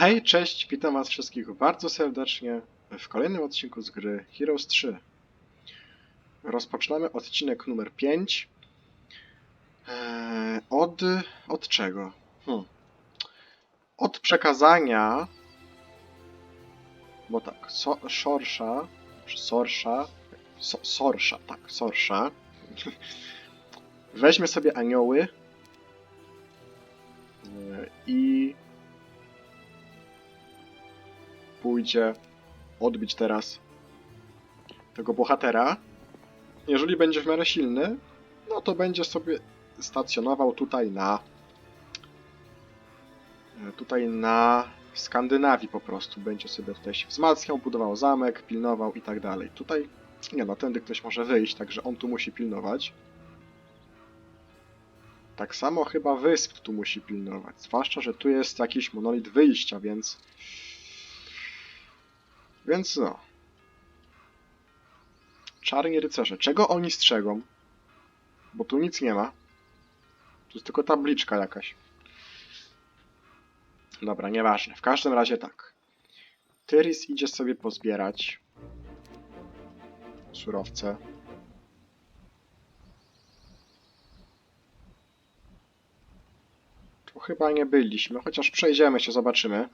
Hej, cześć, witam was wszystkich bardzo serdecznie w kolejnym odcinku z gry Heroes 3. Rozpoczynamy odcinek numer 5. Eee, od... od czego? Hmm. Od przekazania... Bo tak, so, Sorsza, Sorsza, so, Sorsza, tak, Sorsza. Weźmy sobie anioły eee, i pójdzie odbić teraz tego bohatera. Jeżeli będzie w miarę silny, no to będzie sobie stacjonował tutaj na tutaj na Skandynawii po prostu. Będzie sobie tutaj się wzmacniał, budował zamek, pilnował i tak dalej. Tutaj, nie no, tędy ktoś może wyjść, także on tu musi pilnować. Tak samo chyba wysp tu musi pilnować. Zwłaszcza, że tu jest jakiś monolit wyjścia, więc więc no. Czarni rycerze. Czego oni strzegą? Bo tu nic nie ma. Tu jest tylko tabliczka jakaś. Dobra, nieważne. W każdym razie tak. Tyris idzie sobie pozbierać surowce. Tu chyba nie byliśmy, chociaż przejdziemy się, zobaczymy.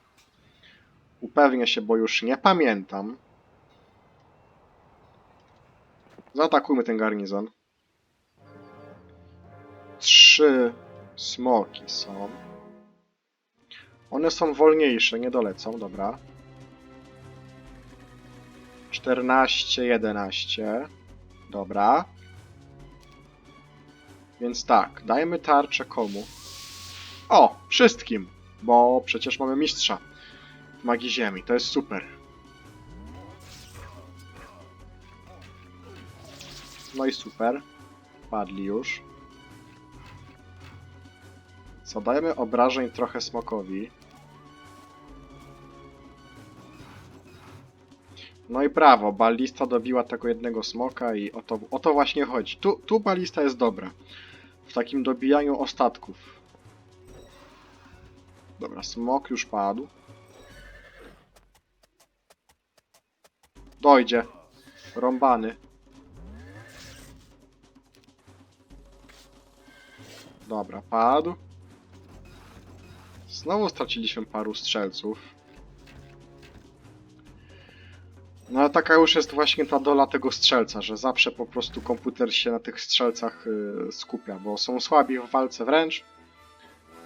Upewnię się, bo już nie pamiętam. Zaatakujmy ten garnizon. Trzy smoki są. One są wolniejsze, nie dolecą, dobra. 14, 11. Dobra. Więc tak, dajmy tarczę komu? O, wszystkim, bo przecież mamy mistrza magii ziemi. To jest super. No i super. Padli już. Zadajemy obrażeń trochę smokowi. No i brawo, balista dobiła tego jednego smoka i o to, o to właśnie chodzi. Tu, tu balista jest dobra. W takim dobijaniu ostatków. Dobra, smok już padł. Dojdzie. Rąbany. Dobra, padł. Znowu straciliśmy paru strzelców. No ale taka już jest właśnie ta dola tego strzelca, że zawsze po prostu komputer się na tych strzelcach y, skupia, bo są słabi w walce wręcz.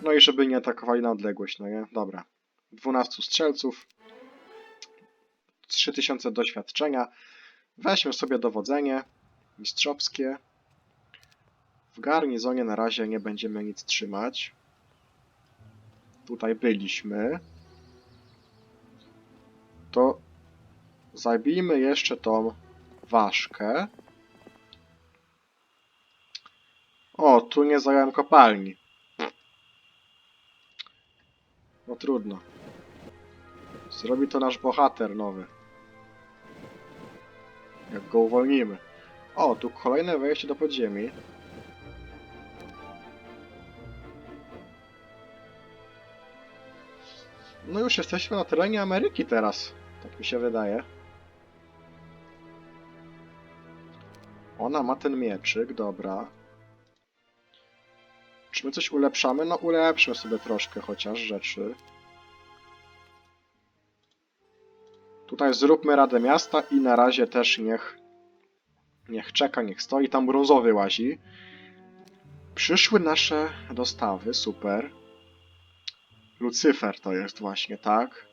No i żeby nie atakowali na odległość, no nie? Dobra. 12 strzelców. 3000 doświadczenia. Weźmy sobie dowodzenie mistrzowskie. W garnizonie na razie nie będziemy nic trzymać. Tutaj byliśmy. To zabijmy jeszcze tą ważkę. O, tu nie zająłem kopalni. No trudno. Zrobi to nasz bohater nowy. Jak go uwolnimy. O, tu kolejne wejście do podziemi. No już jesteśmy na terenie Ameryki teraz. Tak mi się wydaje. Ona ma ten mieczyk, dobra. Czy my coś ulepszamy? No ulepszmy sobie troszkę chociaż rzeczy. Tutaj zróbmy Radę Miasta i na razie też niech niech czeka, niech stoi. Tam brązowy łazi. Przyszły nasze dostawy, super. Lucyfer to jest właśnie, tak?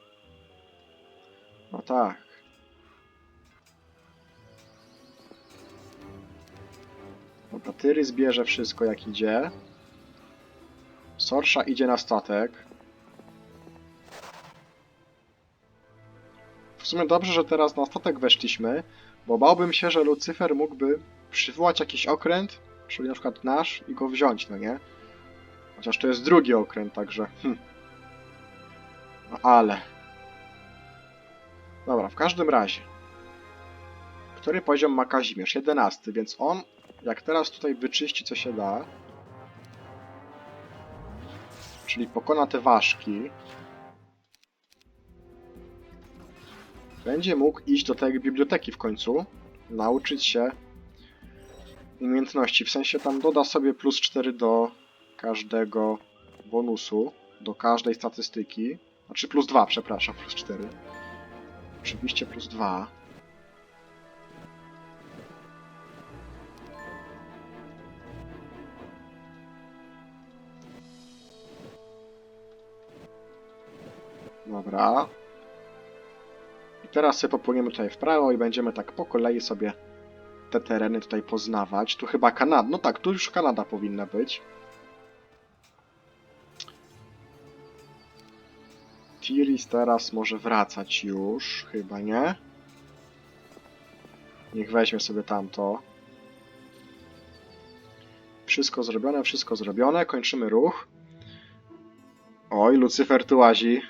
No tak. Dobra, Tyry zbierze wszystko jak idzie. Sorsza idzie na statek. W sumie dobrze, że teraz na statek weszliśmy, bo bałbym się, że Lucyfer mógłby przywołać jakiś okręt, czyli na przykład nasz, i go wziąć, no nie? Chociaż to jest drugi okręt, także... Hm. No ale... Dobra, w każdym razie. Który poziom ma Kazimierz? 11, więc on, jak teraz tutaj wyczyści co się da, czyli pokona te ważki, będzie mógł iść do tej biblioteki w końcu, nauczyć się umiejętności. W sensie tam doda sobie plus 4 do każdego bonusu, do każdej statystyki. Znaczy plus 2, przepraszam, plus 4. Oczywiście plus 2. Dobra. I teraz sobie popłyniemy tutaj w prawo i będziemy tak po kolei sobie te tereny tutaj poznawać. Tu chyba Kanada. No tak, tu już Kanada powinna być. Tiris teraz może wracać już, chyba nie? Niech weźmie sobie tamto. Wszystko zrobione, wszystko zrobione. Kończymy ruch. Oj, Lucyfer tu łazi.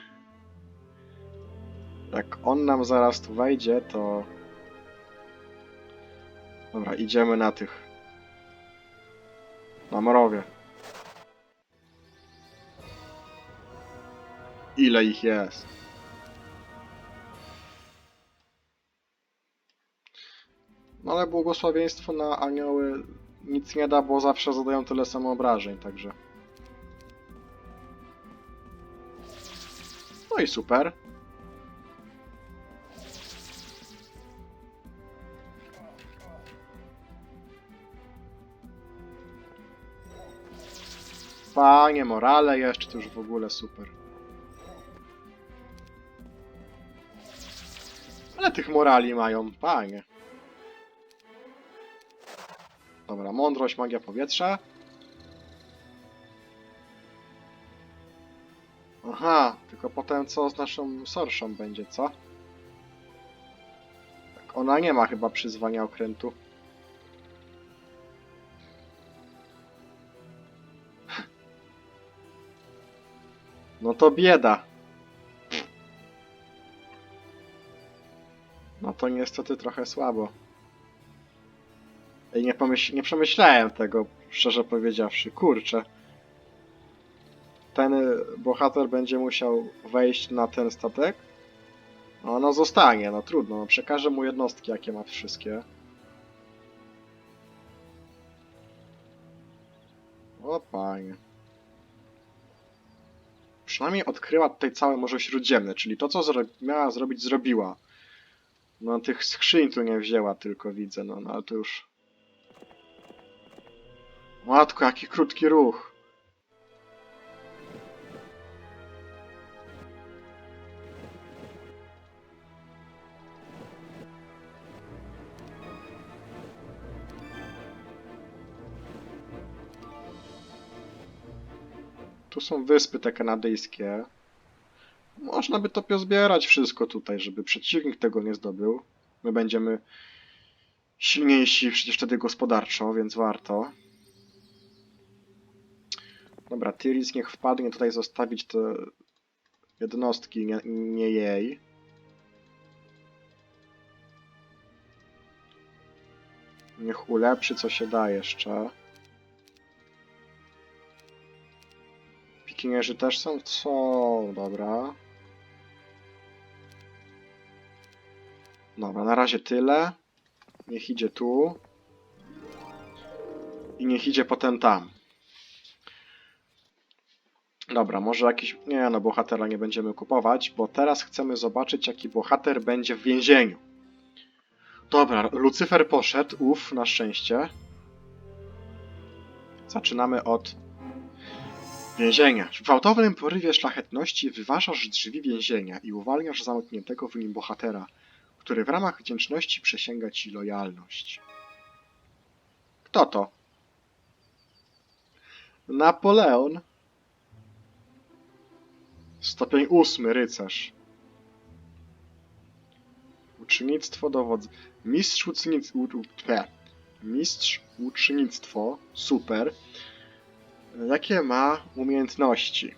Jak on nam zaraz tu wejdzie, to... Dobra, idziemy na tych. Na morowie. Ile ich jest? No ale błogosławieństwo na anioły nic nie da, bo zawsze zadają tyle samo obrażeń, także... No i super. Panie, morale jeszcze, to już w ogóle super. Ale tych morali mają, panie. Dobra, mądrość, magia powietrza. Aha, tylko potem co z naszą sorszą będzie, co? Tak, ona nie ma chyba przyzwania okrętu. No to bieda. No to niestety trochę słabo. I nie, nie przemyślałem tego, szczerze powiedziawszy. Kurczę. Ten y, bohater będzie musiał wejść na ten statek? No, no zostanie, no trudno. No, przekażę mu jednostki, jakie ma wszystkie. O panie. Przynajmniej odkryła tutaj całe Morze Śródziemne, czyli to, co zro miała zrobić, zrobiła. No, tych skrzyń tu nie wzięła, tylko widzę, no, no ale to już... Matko, jaki krótki ruch. Tu są wyspy te kanadyjskie. Można by to pozbierać wszystko tutaj, żeby przeciwnik tego nie zdobył. My będziemy silniejsi przecież wtedy gospodarczo, więc warto. Dobra, Tyris niech wpadnie tutaj zostawić te jednostki, nie, nie jej. Niech ulepszy co się da jeszcze. Pikinierzy też są? Są, dobra. Dobra, na razie tyle. Niech idzie tu. I niech idzie potem tam. Dobra, może jakiś... Nie no, bohatera nie będziemy kupować, bo teraz chcemy zobaczyć, jaki bohater będzie w więzieniu. Dobra, Lucyfer poszedł, uf, na szczęście. Zaczynamy od więzienia. W gwałtownym porywie szlachetności wyważasz drzwi więzienia i uwalniasz zamkniętego w nim bohatera, który w ramach wdzięczności przysięga ci lojalność. Kto to? Napoleon. Stopień ósmy, rycerz. Uczynnictwo dowodz... Mistrz uczynnictwo... Mistrz uczynnictwo. Super. Jakie ma umiejętności?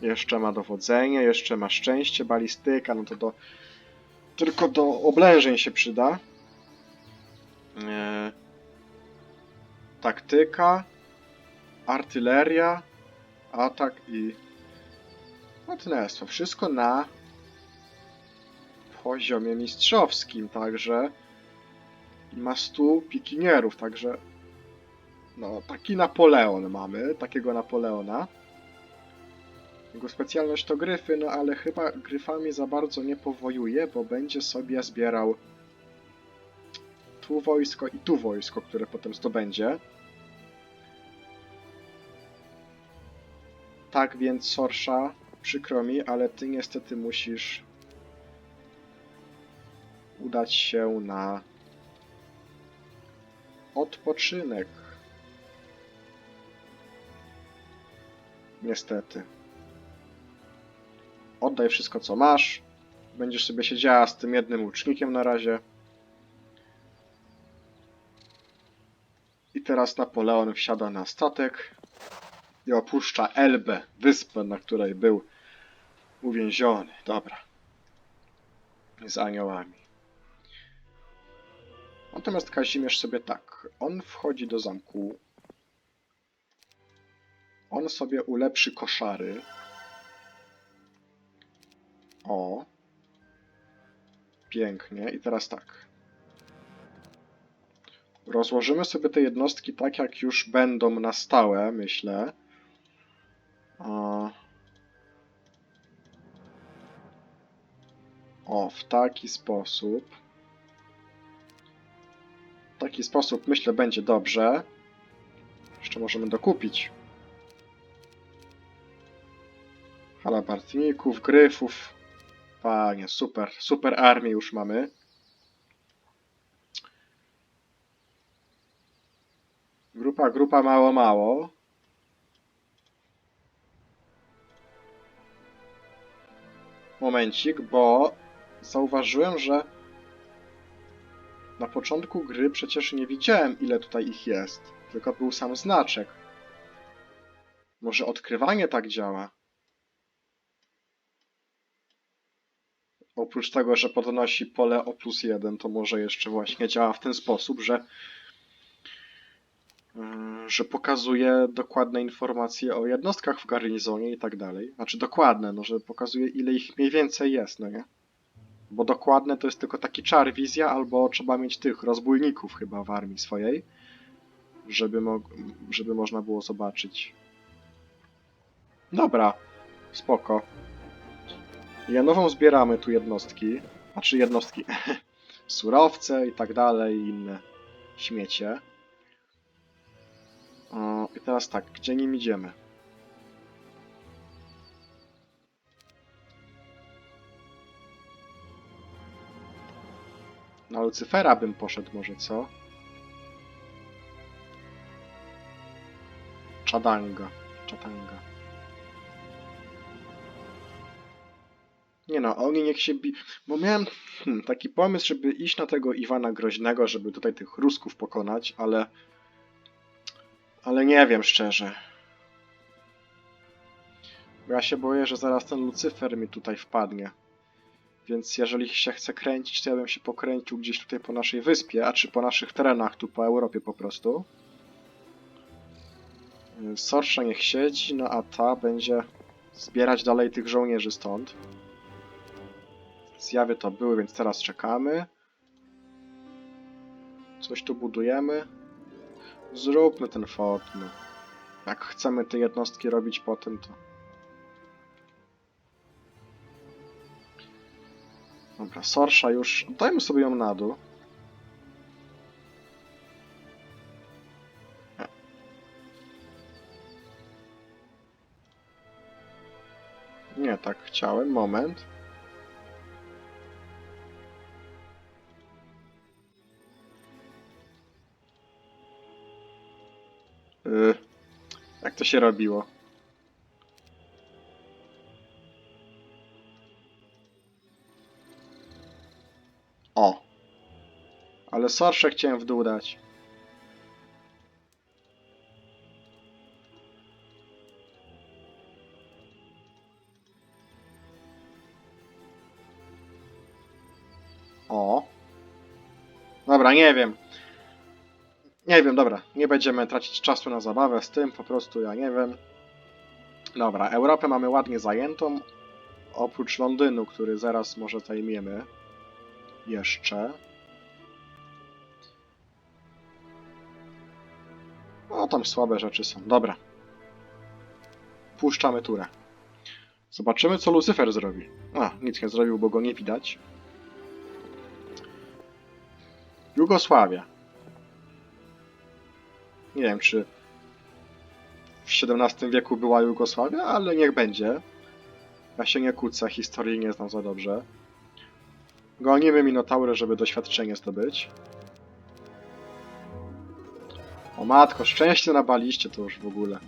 Jeszcze ma dowodzenie, jeszcze ma szczęście, balistyka, no to do... Tylko do oblężeń się przyda. Eee, taktyka, artyleria, atak i... Partnerstwo. Wszystko na poziomie mistrzowskim, także ma 100 pikinierów, także no taki Napoleon mamy, takiego Napoleona. Jego specjalność to gryfy, no ale chyba gryfami za bardzo nie powojuje, bo będzie sobie zbierał tu wojsko i tu wojsko, które potem zdobędzie. Tak więc, Sorsza, przykro mi, ale ty niestety musisz udać się na odpoczynek. Niestety. Oddaj wszystko, co masz. Będziesz sobie siedziała z tym jednym łucznikiem na razie. I teraz Napoleon wsiada na statek i opuszcza Elbę, wyspę, na której był uwięziony. Dobra. Z aniołami. Natomiast Kazimierz sobie tak. On wchodzi do zamku. On sobie ulepszy koszary. O. Pięknie. I teraz tak. Rozłożymy sobie te jednostki tak, jak już będą na stałe, myślę. O, w taki sposób. W taki sposób, myślę, będzie dobrze. Jeszcze możemy dokupić. Halabartników, gryfów. Panie, super, super armię już mamy. Grupa, grupa, mało, mało. Momencik, bo zauważyłem, że na początku gry przecież nie widziałem, ile tutaj ich jest. Tylko był sam znaczek. Może odkrywanie tak działa? Oprócz tego, że podnosi pole o plus 1, to może jeszcze właśnie działa w ten sposób, że yy, że pokazuje dokładne informacje o jednostkach w garnizonie i tak dalej. Znaczy dokładne, no, że pokazuje ile ich mniej więcej jest, no nie? Bo dokładne to jest tylko taki czar wizja, albo trzeba mieć tych rozbójników chyba w armii swojej, żeby, mo żeby można było zobaczyć. Dobra, spoko. Janową zbieramy tu jednostki, znaczy jednostki, surowce i tak dalej, inne śmiecie. O, I teraz tak, gdzie nim idziemy? Na Lucyfera bym poszedł może, co? Czadanga. Czatanga. Nie no, oni niech się bi... Bo miałem hmm, taki pomysł, żeby iść na tego Iwana Groźnego, żeby tutaj tych Rusków pokonać, ale... Ale nie wiem szczerze. Ja się boję, że zaraz ten Lucyfer mi tutaj wpadnie. Więc jeżeli się chce kręcić, to ja bym się pokręcił gdzieś tutaj po naszej wyspie, a czy po naszych terenach, tu po Europie po prostu. Sorsza niech siedzi, no a ta będzie zbierać dalej tych żołnierzy stąd. Zjawy to były, więc teraz czekamy. Coś tu budujemy. Zróbmy ten fort, no. Jak chcemy te jednostki robić potem, to... Dobra, Sorsza już... Dajmy sobie ją na dół. Nie, tak chciałem. Moment. Yy, jak to się robiło? O! Ale Sorsze chciałem w dół dać. O! Dobra, nie wiem. Nie wiem, dobra. Nie będziemy tracić czasu na zabawę z tym, po prostu ja nie wiem. Dobra, Europę mamy ładnie zajętą. Oprócz Londynu, który zaraz może zajmiemy. Jeszcze. O, tam słabe rzeczy są. Dobra. Puszczamy turę. Zobaczymy, co Lucyfer zrobi. A, nic nie zrobił, bo go nie widać. Jugosławia. Nie wiem, czy w XVII wieku była Jugosławia, ale niech będzie. Ja się nie kłócę, historii nie znam za dobrze. Gonimy Minotaury, żeby doświadczenie zdobyć. O matko, szczęście na baliście to już w ogóle.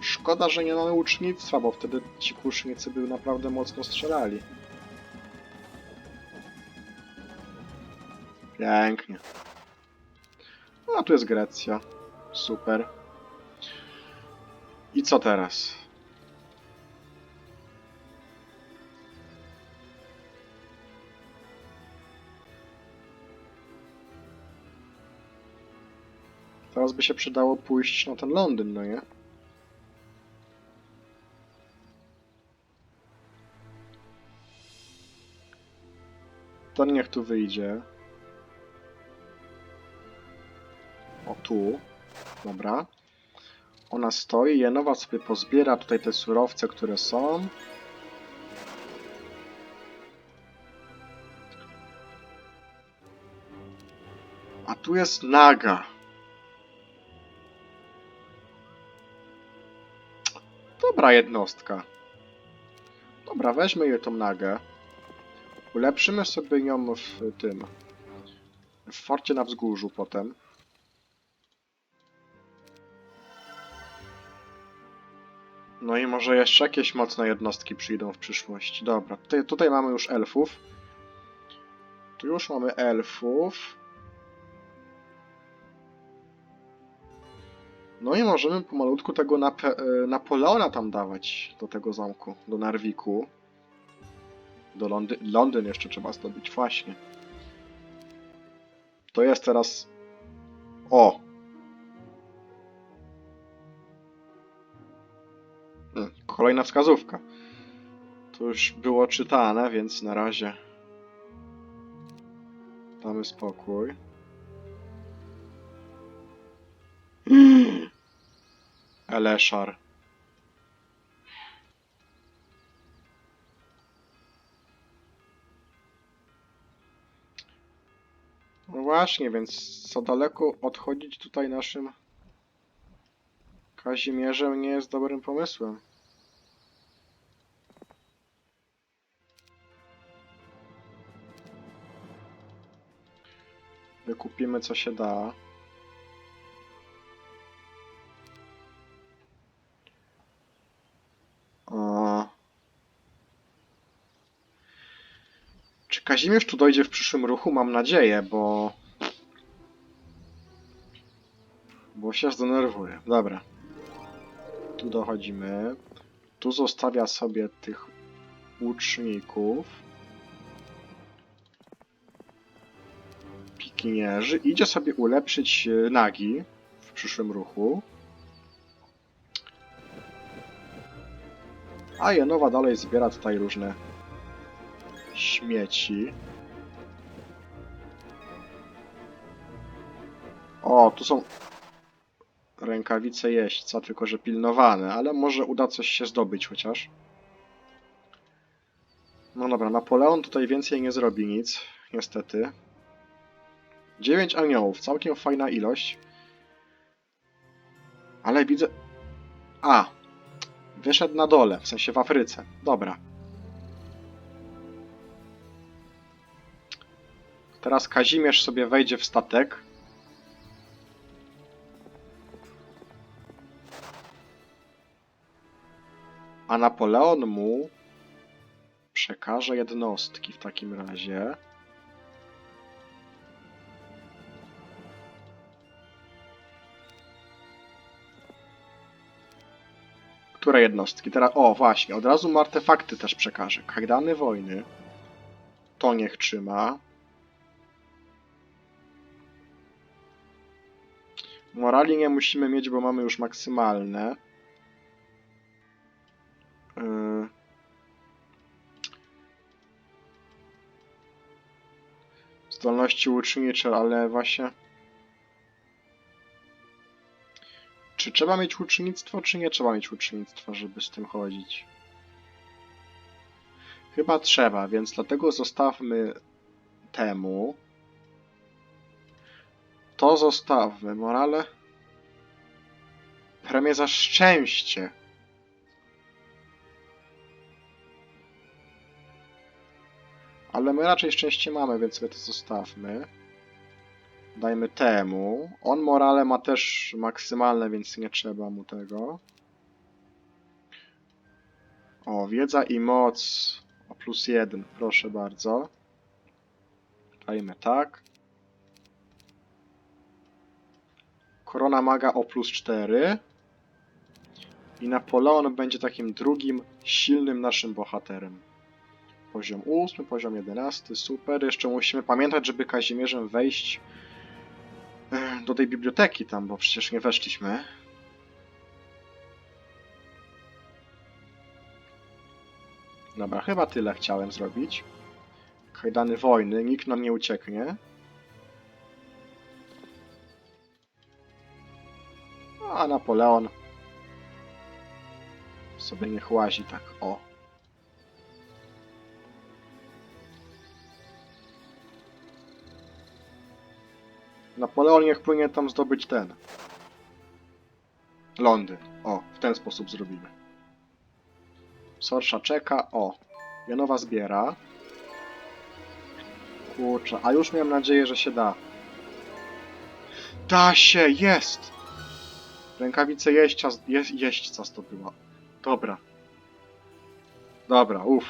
Szkoda, że nie mamy łucznictwa, bo wtedy ci kłusznicy by naprawdę mocno strzelali. Pięknie. A tu jest Grecja. Super. I co teraz? Teraz by się przydało pójść na ten Londyn, no nie? To niech tu wyjdzie. O tu. Dobra. Ona stoi, Jenowa sobie pozbiera tutaj te surowce, które są. A tu jest naga. Dobra jednostka. Dobra, weźmy je tą nagę. Ulepszymy sobie ją w tym. W forcie na wzgórzu potem. No i może jeszcze jakieś mocne jednostki przyjdą w przyszłości. Dobra, tutaj, tutaj mamy już elfów. Tu już mamy elfów. No i możemy pomalutku tego Nape e, Napoleona tam dawać do tego zamku, do Narwiku. Do Londy Londyn jeszcze trzeba zdobyć, właśnie. To jest teraz... O! Kolejna wskazówka. To już było czytane, więc na razie damy spokój. Eleszar. No właśnie, więc co daleko odchodzić tutaj naszym Kazimierzem nie jest dobrym pomysłem. Wykupimy co się da. A... Czy Kazimierz tu dojdzie w przyszłym ruchu? Mam nadzieję, bo... Bo się zdenerwuje. Dobra. Tu dochodzimy. Tu zostawia sobie tych łuczników. Pikinierzy. Idzie sobie ulepszyć e, nagi w przyszłym ruchu. A Jenowa dalej zbiera tutaj różne śmieci. O, tu są rękawice jeźdźca, tylko że pilnowane, ale może uda coś się zdobyć chociaż. No dobra, Napoleon tutaj więcej nie zrobi nic, niestety. 9 aniołów, całkiem fajna ilość. Ale widzę... A! Wyszedł na dole, w sensie w Afryce. Dobra. Teraz Kazimierz sobie wejdzie w statek. A Napoleon mu przekaże jednostki w takim razie. Które jednostki? Teraz, o właśnie, od razu mu artefakty też przekażę. Kajdany wojny. To niech trzyma. Morali nie musimy mieć, bo mamy już maksymalne. Yy. Zdolności łucznicze, ale właśnie... Czy trzeba mieć łucznictwo, czy nie trzeba mieć łucznictwa, żeby z tym chodzić? Chyba trzeba, więc dlatego zostawmy temu. To zostawmy. Morale. Premię za szczęście. Ale my raczej szczęście mamy, więc sobie to zostawmy. Dajmy temu. On morale ma też maksymalne, więc nie trzeba mu tego. O, wiedza i moc o plus jeden, proszę bardzo. Dajmy tak. Korona maga o plus 4. I Napoleon będzie takim drugim silnym naszym bohaterem. Poziom 8, poziom 11, super. Jeszcze musimy pamiętać, żeby Kazimierzem wejść do tej biblioteki tam, bo przecież nie weszliśmy. Dobra, chyba tyle chciałem zrobić. Kajdany wojny, nikt nam nie ucieknie. A Napoleon sobie niech łazi tak, o. Napoleon niech płynie tam zdobyć ten. Londyn. O, w ten sposób zrobimy. Sorsza czeka, o. Janowa zbiera. Kurczę, a już miałem nadzieję, że się da. Da się, jest! Rękawice jeźdźca, je, jeźdźca zdobyła. Dobra. Dobra, uff.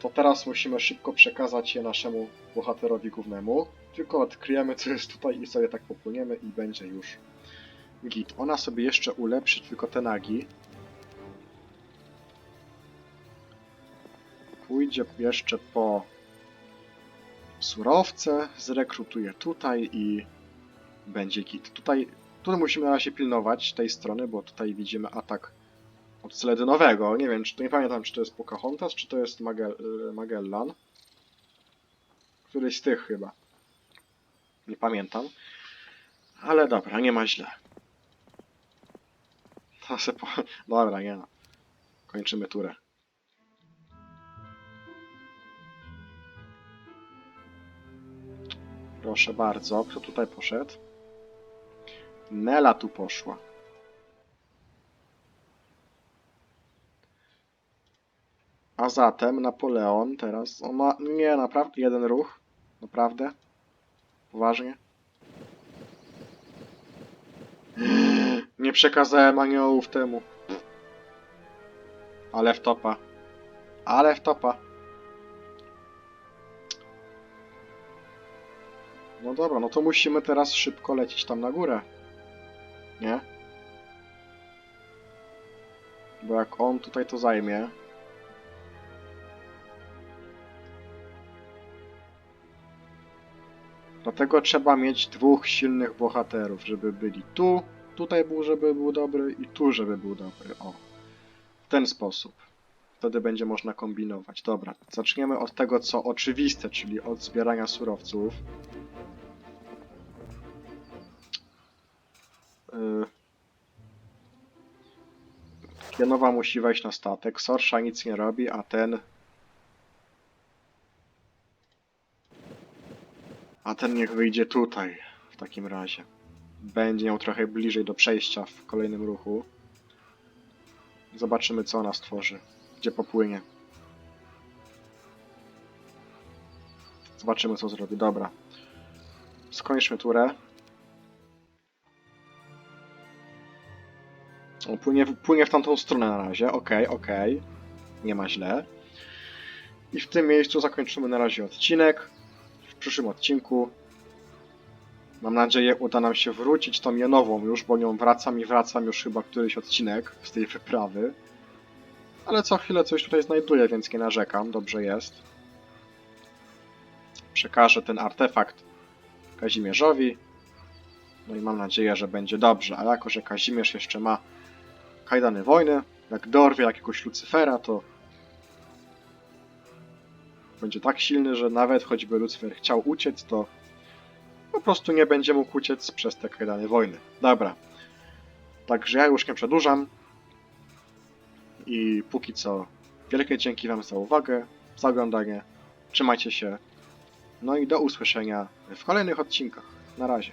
To teraz musimy szybko przekazać je naszemu bohaterowi głównemu. Tylko odkryjemy, co jest tutaj i sobie tak popłyniemy i będzie już git. Ona sobie jeszcze ulepszy tylko te nagi. Pójdzie jeszcze po surowce, zrekrutuje tutaj i będzie git. Tutaj, tutaj musimy na razie pilnować tej strony, bo tutaj widzimy atak od Celedynowego. Nie wiem, czy to nie pamiętam, czy to jest Pocahontas, czy to jest Magel y, Magellan. Któryś z tych chyba. Nie pamiętam. Ale dobra, nie ma źle. To se po... Dobra, nie no. Kończymy turę. Proszę bardzo, kto tutaj poszedł? Nela tu poszła. A zatem Napoleon teraz. On ma. Nie, naprawdę jeden ruch. Naprawdę? Poważnie? Nie przekazałem aniołów temu. Ale w topa. Ale w topa. No dobra, no to musimy teraz szybko lecieć tam na górę. Nie? Bo jak on tutaj to zajmie... Dlatego trzeba mieć dwóch silnych bohaterów, żeby byli tu, tutaj był, żeby był dobry i tu, żeby był dobry. O. W ten sposób. Wtedy będzie można kombinować. Dobra, zaczniemy od tego, co oczywiste, czyli od zbierania surowców. Yy. Kienowa musi wejść na statek. Sorsza nic nie robi, a ten. A ten niech wyjdzie tutaj w takim razie. Będzie miał trochę bliżej do przejścia w kolejnym ruchu. Zobaczymy, co ona stworzy. Gdzie popłynie. Zobaczymy, co zrobi. Dobra. Skończmy turę. On płynie, płynie w tamtą stronę na razie. Okej, okej. Nie ma źle. I w tym miejscu zakończymy na razie odcinek. Przyszłym odcinku mam nadzieję uda nam się wrócić tą Janową już, bo nią wracam i wracam już chyba któryś odcinek z tej wyprawy. Ale co chwilę coś tutaj znajduję, więc nie narzekam. Dobrze jest. Przekażę ten artefakt Kazimierzowi. No i mam nadzieję, że będzie dobrze. A jako, że Kazimierz jeszcze ma kajdany wojny, jak dorwie jakiegoś Lucyfera, to będzie tak silny, że nawet choćby Lucyfer chciał uciec, to po prostu nie będzie mógł uciec przez te kajdany wojny. Dobra. Także ja już nie przedłużam. I póki co wielkie dzięki Wam za uwagę, za oglądanie. Trzymajcie się. No i do usłyszenia w kolejnych odcinkach. Na razie.